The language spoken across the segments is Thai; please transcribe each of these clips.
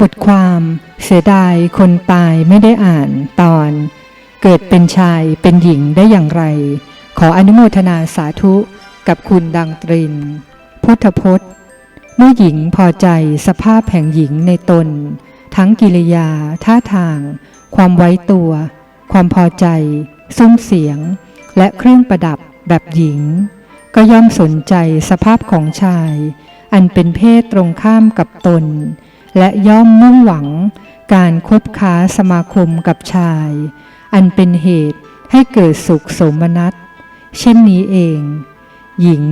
บทความเสียดายคนตายไม่ได้อ่านตอน เกิดเป็นชายเป็นหญิงได้อย่างไร ขออนุโมทนาสาธุกับคุณดังตริน พุทธพจน์ เมื่อหญิงพอใจสภาพแห่งหญิงในตน ทั้งกิริยา ท่าทาง ความไว้ตัว ความพอใจซุ้มเสียง และเครื่องประดับแบบหญิง ก็ย่อมสนใจสภาพของชาย อันเป็นเพศตรงข้ามกับตน และย่อมมุ่งหวัง การคบค้าสมาคมกับชาย อันเป็นเหตุให้เกิดสุขสมนัตเช่นนี้เอง หญิง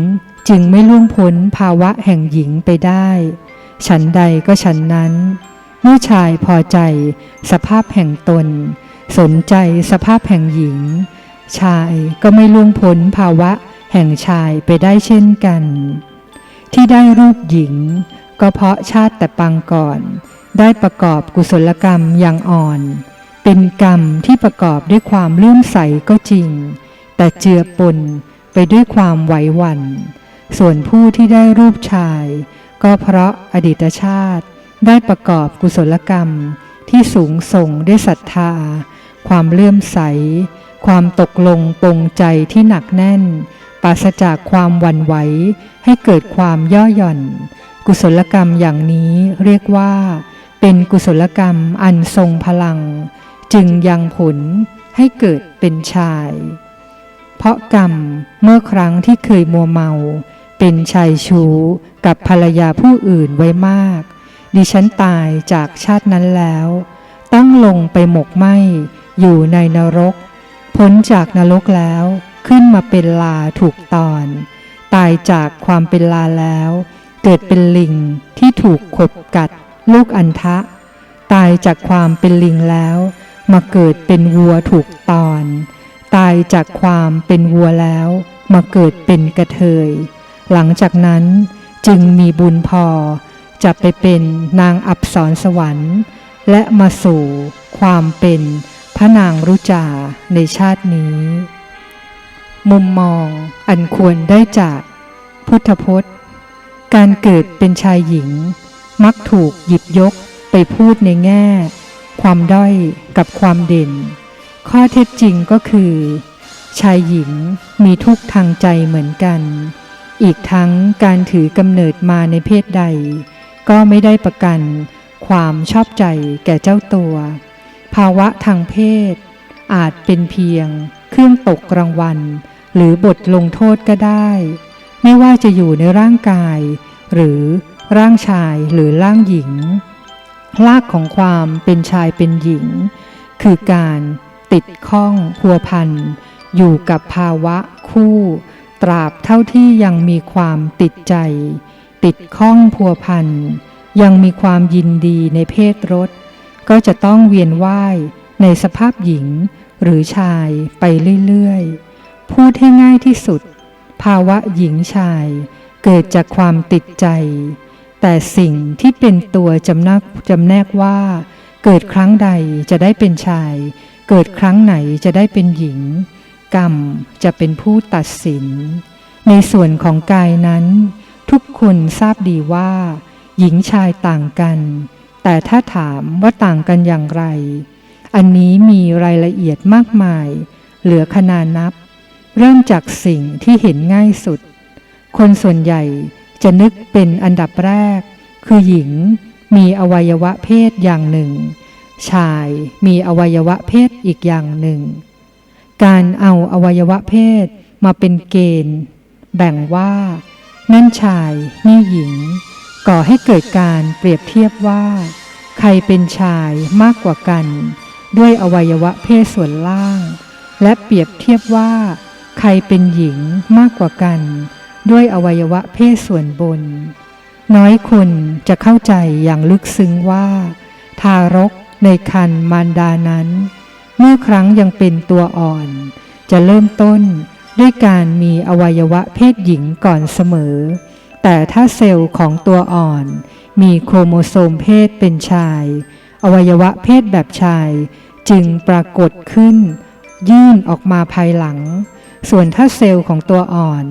จึงไม่ล่วงพ้นภาวะแห่งหญิงไปได้ ฉันใดก็ฉันนั้น เมื่อชายพอใจสภาพแห่งตน สนใจสภาพแห่งหญิง ชายก็ไม่ล่วงพ้นภาวะแห่งชายไปได้เช่นกัน ที่ได้รูปหญิง ก็เพราะชาติแต่ปางก่อน ได้ประกอบกุศลกรรมอย่างอ่อน เป็นกรรมที่ประกอบด้วยความเลื่อมใสก็จริง แต่เจือปนไปด้วยความไหวหวัน่น ส่วนผู้ที่ได้รูปชาย ก็เพราะอดีตชาติ ได้ประกอบกุศลกรรมที่สูงส่งด้วยศรัทธา ความเลื่อมใส ความตกลงปรงใจที่หนักแน่น ปราศจากความหวั่นไหวให้เกิดความย่อหย่อน กุศลกรรมอย่างนี้เรียกว่า เป็นกุศลกรรมอันทรงพลัง จึงยังผลให้เกิดเป็นชาย เพราะกรรมเมื่อครั้งที่เคยมัวเมา เป็นชายชู้กับภรรยาผู้อื่นไว้มาก ดิฉันตายจากชาตินั้นแล้ว ต้องลงไปหมกไหมอยู่ในนรก พ้นจากนรกแล้วขึ้นมาเป็นลาถูกตอน ตายจากความเป็นลาแล้ว เกิดเป็นลิงที่ถูกขบกัด ลูกอันทะ ตายจากความเป็นลิงแล้ว มาเกิดเป็นวัวถูกตอน ตายจากความเป็นวัวแล้ว มาเกิดเป็นกระเทย หลังจากนั้นจึงมีบุญพอ จะไปเป็นนางอับสรสวรรค์ และมาสู่ความเป็นพระนางรุจาในชาตินี้ มุมมองอันควรได้จากพุทธพจน์ การเกิดเป็นชายหญิง มักถูกหยิบยกไปพูดในแง่ ความด้อยกับความเด่น ข้อเท็จจริงก็คือ ชายหญิงมีทุกทางใจเหมือนกัน อีกทั้งการถือกำเนิดมาในเพศใด ก็ไม่ได้ประกัน ความชอบใจแก่เจ้าตัว ภาวะทางเพศ อาจเป็นเพียง เครื่องตกรางวัล หรือบทลงโทษก็ได้ ไม่ว่าจะอยู่ในร่างกาย หรือร่างชายหรือร่างหญิงลากของความเป็นชายเป็นหญิง คือการติดข้องพัวพันอยู่กับภาวะคู่ ตราบเท่าที่ยังมีความติดใจ ติดข้องพัวพันยังมีความยินดีในเพศรสก็จะต้องเวียนว่ายในสภาพหญิงหรือชายไปเรื่อยๆ พูดให้ง่ายที่สุด ภาวะหญิงชายเกิดจากความติดใจ แต่สิ่งที่เป็นตัวจำนักจำแนกว่า เกิดครั้งใดจะได้เป็นชาย เกิดครั้งไหนจะได้เป็นหญิง กรรมจะเป็นผู้ตัดสิน ในส่วนของกายนั้น ทุกคนทราบดีว่า หญิงชายต่างกัน แต่ถ้าถามว่าต่างกันอย่างไร อันนี้มีรายละเอียดมากมาย เหลือขนานับ เริ่มจากสิ่งที่เห็นง่ายสุด คนส่วนใหญ่จะนึกเป็นอันดับแรก คือหญิงมีอวัยวะเพศอย่างหนึ่ง ชายมีอวัยวะเพศอีกอย่างหนึ่ง การเอาอวัยวะเพศมาเป็นเกณฑ์ แบ่งว่า นั่นชายนี่หญิง ก่อให้เกิดการเปรียบเทียบว่า ใครเป็นชายมากกว่ากัน ด้วยอวัยวะเพศส่วนล่าง และเปรียบเทียบว่า ใครเป็นหญิงมากกว่ากัน ด้วยอวัยวะเพศส่วนบน น้อยคนจะเข้าใจอย่างลึกซึ้งว่า ทารกในคันมารดานั้น เมื่อครั้งยังเป็นตัวอ่อน จะเริ่มต้นด้วยการมีอวัยวะเพศหญิงก่อนเสมอ แต่ถ้าเซลล์ของตัวอ่อน มีโครโมโซมเพศเป็นชาย อวัยวะเพศแบบชาย จึงปรากฏขึ้น ยื่นออกมาภายหลัง ส่วนถ้าเซลล์ของตัวอ่อน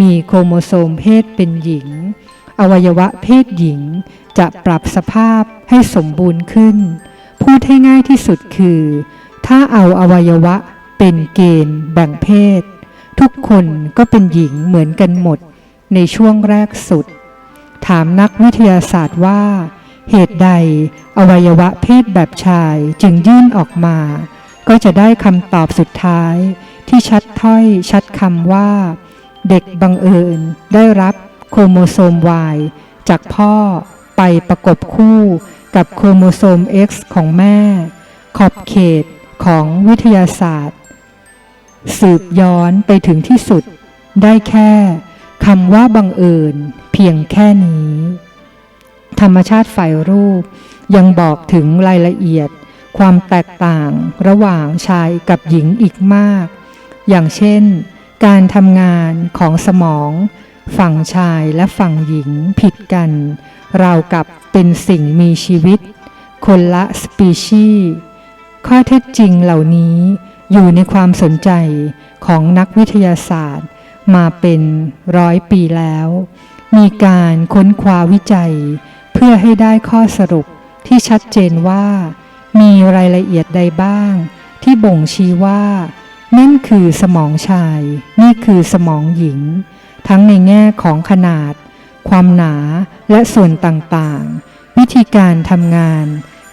มีโครโมโซมเพศเป็นหญิง อวัยวะเพศหญิงจะปรับสภาพให้สมบูรณ์ขึ้น พูดให้ง่ายที่สุดคือ ถ้าเอาอวัยวะเป็นเกณฑ์แบ่งเพศ ทุกคนก็เป็นหญิงเหมือนกันหมดในช่วงแรกสุด ถามนักวิทยาศาสตร์ว่า เหตุใดอวัยวะเพศแบบชายจึงยื่นออกมา ก็จะได้คำตอบสุดท้าย ที่ชัดถ้อยชัดคำว่า เด็กบังเอิญได้รับโครโมโซม Y จากพ่อไปประกบคู่กับโครโมโซม X ของแม่ ขอบเขตของวิทยาศาสตร์ สืบย้อนไปถึงที่สุด ได้แค่คำว่าบังเอิญเพียงแค่นี้ ธรรมชาติฝ่ายรูปยังบอกถึงรายละเอียด ความแตกต่างระหว่างชายกับหญิงอีกมาก อย่างเช่น การทำงานของสมอง ฝั่งชายและฝั่งหญิงผิดกัน เรากับเป็นสิ่งมีชีวิต คนละสปีชีส์ข้อเท็จจริงเหล่านี้อยู่ในความสนใจของนักวิทยาศาสตร์ มาเป็นร้อยปีแล้ว มีการค้นคว้าวิจัย เพื่อให้ได้ข้อสรุปที่ชัดเจนว่า มีรายละเอียดใดบ้าง ที่บ่งชี้ว่า นั่นคือสมองชาย นี่คือสมองหญิง ทั้งในแง่ของขนาด ความหนาและส่วนต่างๆ วิธีการทำงาน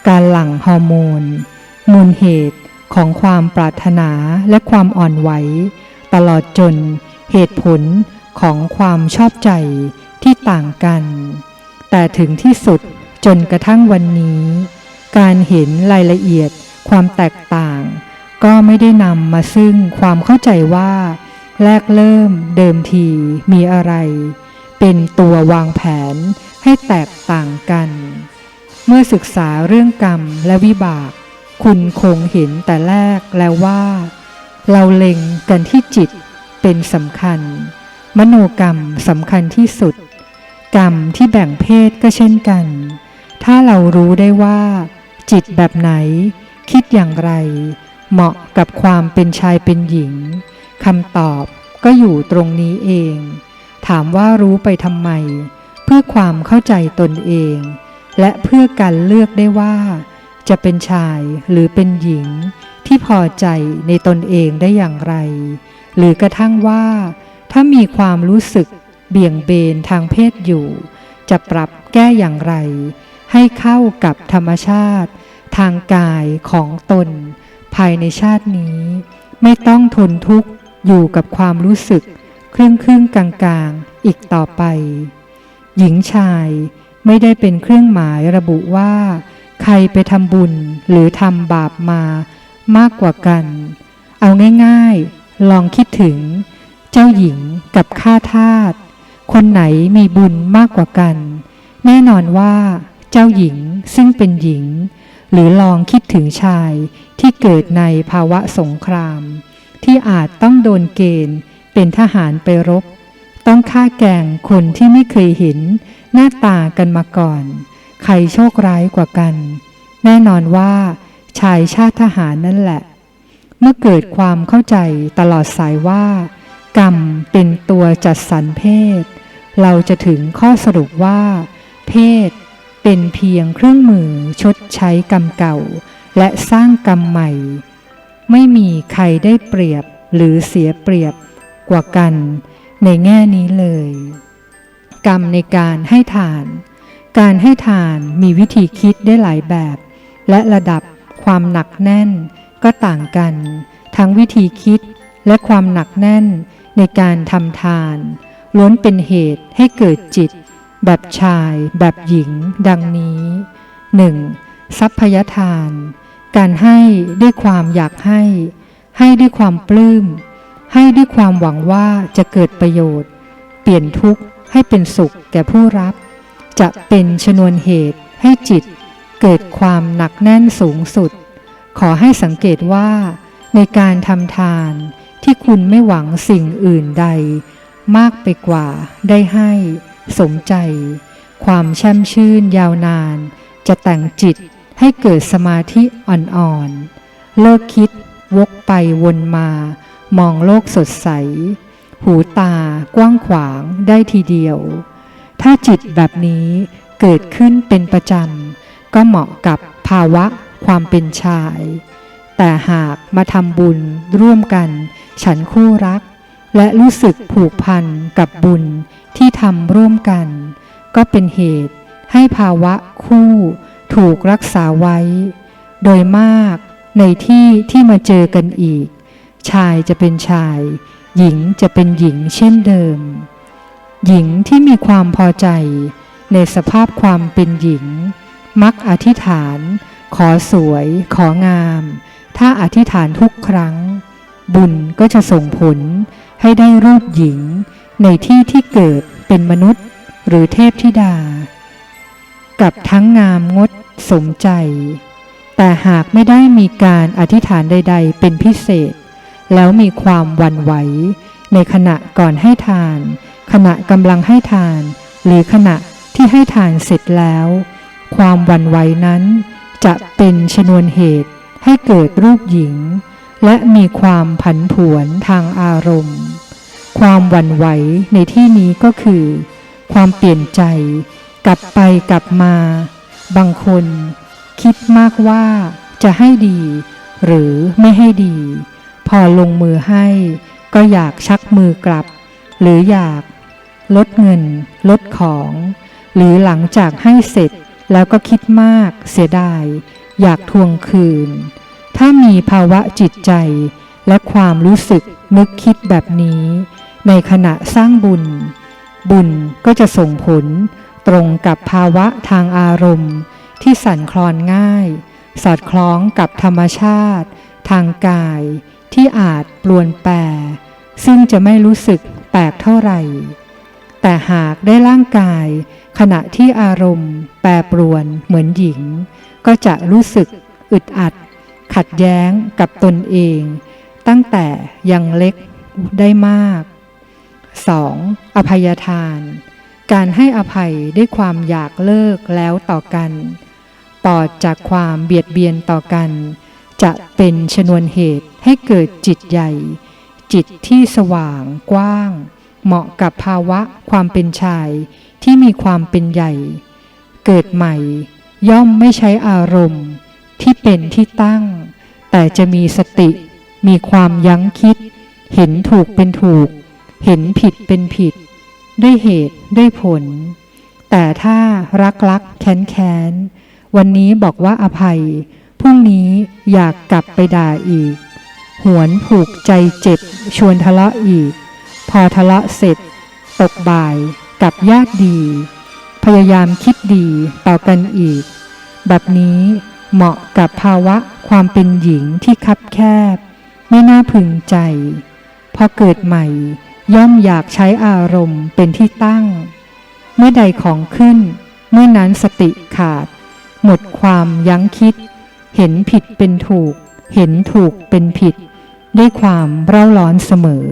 การหลั่งฮอร์โมน มูลเหตุของความปรารถนาและความอ่อนไหว ตลอดจนเหตุผลของความชอบใจที่ต่างกัน แต่ถึงที่สุดจนกระทั่งวันนี้ การเห็นรายละเอียดความแตกต่าง ก็ไม่ได้นำมาซึ่งความเข้าใจว่า แรกเริ่มเดิมทีมีอะไร เป็นตัววางแผนให้แตกต่างกัน เมื่อศึกษาเรื่องกรรมและวิบาก คุณคงเห็นแต่แรกแล้วว่า เราเล็งกันที่จิตเป็นสำคัญ มโนกรรมสำคัญที่สุด กรรมที่แบ่งเพศก็เช่นกัน ถ้าเรารู้ได้ว่า จิตแบบไหน คิดอย่างไร เหมาะกับความเป็นชายเป็นหญิงคำตอบก็อยู่ตรงนี้เอง ถามว่ารู้ไปทำไม เพื่อความเข้าใจตนเอง และเพื่อการเลือกได้ว่า จะเป็นชายหรือเป็นหญิง ที่พอใจในตนเองได้อย่างไร หรือกระทั่งว่า ถ้ามีความรู้สึกเบี่ยงเบนทางเพศอยู่ จะปรับแก้อย่างไร ให้เข้ากับธรรมชาติ ทางกายของตน ภายในชาตินี้ ไม่ต้องทนทุกข์อยู่กับความรู้สึก ครึ่งครึ่งกลางกลางๆอีกต่อไป หญิงชายไม่ได้เป็นเครื่องหมายระบุว่า ใครไปทำบุญหรือทำบาปมามากกว่ากัน เอาง่ายๆ ลองคิดถึง เจ้าหญิงกับข้าทาสคนไหนมีบุญมากกว่ากัน แน่นอนว่า เจ้าหญิงซึ่งเป็นหญิง หรือลองคิดถึงชายที่เกิดในภาวะสงคราม ที่อาจต้องโดนเกณฑ์เป็นทหารไปรบ ต้องฆ่าแกงคนที่ไม่เคยเห็น หน้าตากันมาก่อน ใครโชคร้ายกว่ากัน แน่นอนว่า ชายชาติทหารนั่นแหละ เมื่อเกิดความเข้าใจตลอดสายว่า กรรมเป็นตัวจัดสรรเพศ เราจะถึงข้อสรุปว่า เพศ เป็นเพียงเครื่องมือชดใช้กรรมเก่า และสร้างกรรมใหม่ ไม่มีใครได้เปรียบหรือเสียเปรียบกว่ากันในแง่นี้เลย กรรมในการให้ทาน การให้ทานมีวิธีคิดได้หลายแบบ และระดับความหนักแน่นก็ต่างกัน ทั้งวิธีคิดและความหนักแน่นในการทำทาน ล้วนเป็นเหตุให้เกิดจิต แบบชาย แบบหญิง ดังนี้ 1. ทรัพยทาน การให้ด้วยความอยากให้ ให้ด้วยความปลื้ม ให้ด้วยความหวังว่าจะเกิดประโยชน์ เปลี่ยนทุกข์ให้เป็นสุขแก่ผู้รับ จะเป็นชนวนเหตุให้จิต เกิดความหนักแน่นสูงสุด ขอให้สังเกตว่า ในการทำทานที่คุณไม่หวังสิ่งอื่นใด มากไปกว่าได้ให้ สมใจ ความแช่มชื่นยาวนาน จะแต่งจิตให้เกิดสมาธิอ่อนๆ เลิกคิดวกไปวนมา มองโลกสดใส หูตากว้างขวางได้ทีเดียว ถ้าจิตแบบนี้เกิดขึ้นเป็นประจำ ก็เหมาะกับภาวะความเป็นชาย แต่หากมาทำบุญร่วมกัน ฉันคู่รัก และรู้สึกผูกพันกับบุญ ที่ทำร่วมกัน ก็เป็นเหตุให้ภาวะคู่ถูกรักษาไว้ โดยมากในที่ที่มาเจอกันอีก ชายจะเป็นชาย หญิงจะเป็นหญิงเช่นเดิม หญิงที่มีความพอใจในสภาพความเป็นหญิง มักอธิษฐาน ขอสวย ของาม ถ้าอธิษฐานทุกครั้ง บุญก็จะส่งผลให้ได้รูปหญิง ในที่ที่เกิดเป็นมนุษย์หรือเทพธิดา กับทั้งงามงดสมใจ แต่หากไม่ได้มีการอธิษฐานใด ๆ เป็นพิเศษ แล้วมีความวันไหว ในขณะก่อนให้ทาน ขณะกำลังให้ทาน หรือขณะที่ให้ทานเสร็จแล้ว ความวันไหวนั้น จะเป็นชนวนเหตุให้เกิดรูปหญิง และมีความผันผวนทางอารมณ์ ความหวั่นไหวในที่นี้ก็คือ ความเปลี่ยนใจ กลับไปกลับมา บางคน คิดมากว่าจะให้ดี หรือไม่ให้ดี พอลงมือให้ ก็อยากชักมือกลับ หรืออยากลดเงิน ลดของ หรือหลังจากให้เสร็จแล้วก็คิดมากเสียดาย อยากทวงคืน ถ้ามีภาวะจิตใจและความรู้สึกนึกคิดแบบนี้ ในขณะสร้างบุญ บุญก็จะส่งผลตรงกับภาวะทางอารมณ์ ที่สั่นคลอนง่าย สอดคล้องกับธรรมชาติ ทางกายที่อาจปลวนแปรซึ่งจะไม่รู้สึกแปลกเท่าไหร่ แต่หากได้ร่างกายขณะที่อารมณ์ แปรปรวนเหมือนหญิง ก็จะรู้สึกอึดอัด ขัดแย้งกับตนเอง ตั้งแต่ยังเล็กได้มาก 2. อภัยทาน การให้อภัยด้วยความอยากเลิกแล้วต่อกัน ปอดจากความเบียดเบียนต่อกัน จะเป็นชนวนเหตุให้เกิดจิตใหญ่ จิตที่สว่างกว้าง เหมาะกับภาวะความเป็นชายที่มีความเป็นใหญ่ เกิดใหม่ ย่อมไม่ใช้อารมณ์ ที่เป็นที่ตั้ง แต่จะมีสติ มีความยั้งคิด เห็นถูกเป็นถูก เห็นผิดเป็นผิด ด้วยเหตุด้วยผล แต่ถ้ารักรักแค้นแค้นวันนี้บอกว่าอภัย พรุ่งนี้อยากกลับไปด่าอีก หวนผูกใจเจ็บ ชวนทะเลาะอีก พอทะเลาะเสร็จ ตกบ่ายกับญาติดี พยายามคิดดีต่อกันอีก แบบนี้เหมาะกับภาวะความเป็นหญิงที่คับแคบ ไม่น่าพึงใจ พอเกิดใหม่ ย่อมอยากใช้อารมณ์เป็นที่ตั้ง เมื่อใดของขึ้น เมื่อนั้นสติขาด หมดความยั้งคิด เห็นผิดเป็นถูก เห็นถูกเป็นผิด ด้วยความเร่าร้อนเสมอ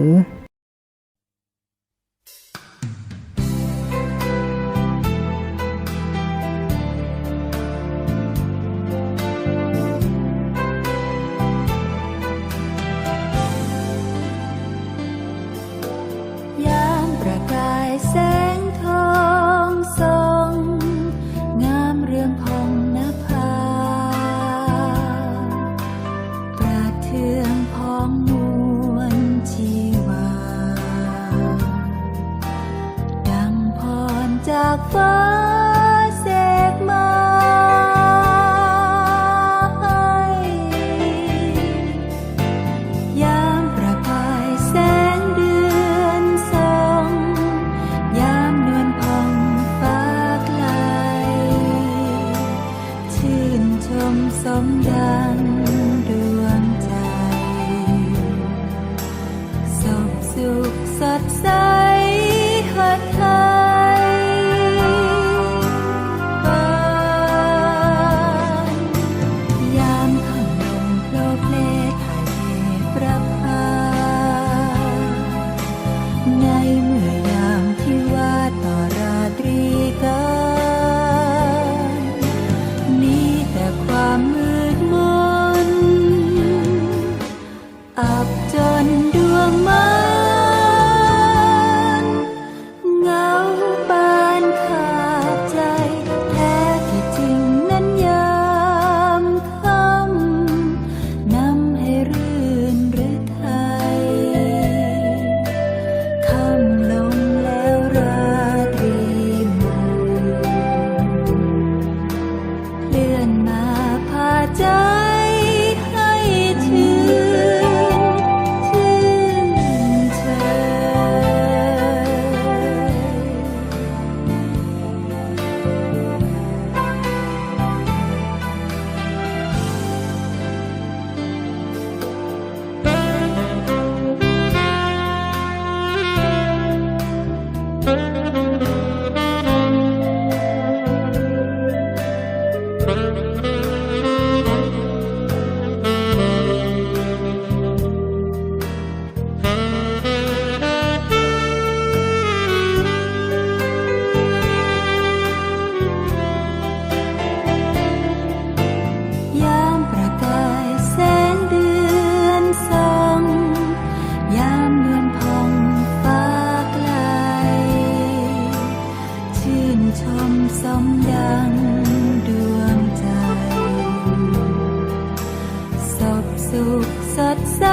บสุขสดใส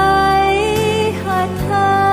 หัดทา